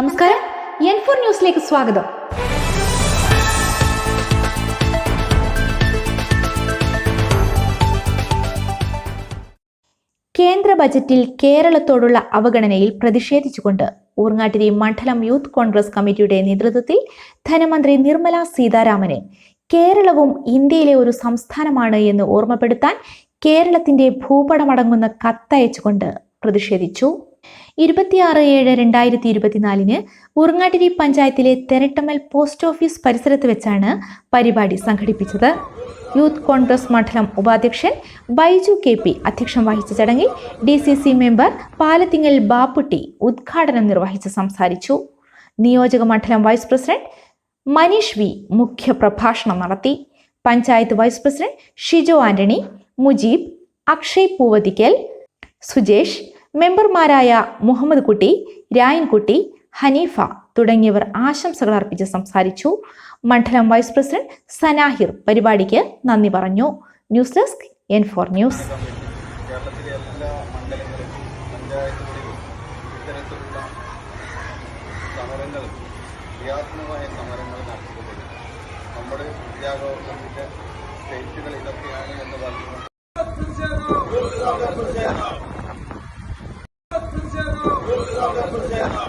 നമസ്കാരം. N four ന്യൂസിലേക്ക് സ്വാഗതം. കേന്ദ്ര ബജറ്റിൽ കേരളത്തോടുള്ള അവഗണനയിൽ പ്രതിഷേധിച്ചുകൊണ്ട് ഊർങ്ങാട്ടിരി മണ്ഡലം യൂത്ത് കോൺഗ്രസ് കമ്മിറ്റിയുടെ നേതൃത്വത്തിൽ ധനമന്ത്രി നിർമ്മല സീതാരാമനെ കേരളവും ഇന്ത്യയിലെ ഒരു സംസ്ഥാനമാണ് എന്ന് ഓർമ്മപ്പെടുത്താൻ കേരളത്തിന്റെ ഭൂപടമടങ്ങുന്ന കത്തയച്ചുകൊണ്ട് പ്രതിഷേധിച്ചു. ഇരുപത്തിയാറ് ഏഴ് രണ്ടായിരത്തി ഇരുപത്തിനാലിന് ഉറങ്ങാട്ടിരി പഞ്ചായത്തിലെ തെരട്ടമ്മൽ പോസ്റ്റ് ഓഫീസ് പരിസരത്ത് വെച്ചാണ് പരിപാടി സംഘടിപ്പിച്ചത്. യൂത്ത് കോൺഗ്രസ് മണ്ഡലം ഉപാധ്യക്ഷൻ ബൈജു കെ പി അധ്യക്ഷം വഹിച്ച ചടങ്ങിൽ D C C member Palathingal Bapputty ഉദ്ഘാടനം നിർവഹിച്ച് സംസാരിച്ചു. നിയോജക മണ്ഡലം വൈസ് പ്രസിഡന്റ് മനീഷ് വി മുഖ്യ പ്രഭാഷണം നടത്തി. പഞ്ചായത്ത് വൈസ് പ്രസിഡന്റ് ഷിജോ ആന്റണി മുജീബ് അക്ഷയ് പൂവതിക്കൽ സുജേഷ് മെമ്പർമാരായ മുഹമ്മദ് കുട്ടി രായൻകുട്ടി ഹനീഫ തുടങ്ങിയവർ ആശംസകൾ അർപ്പിച്ച് സംസാരിച്ചു. മണ്ഡലം വൈസ് പ്രസിഡന്റ് സനാഹിർ പരിപാടിക്ക് നന്ദി പറഞ്ഞു. News desk N four news. കേരളത്തിലെ നമ്മുടെ ഇതൊക്കെയാണ് എന്ന് Yeah.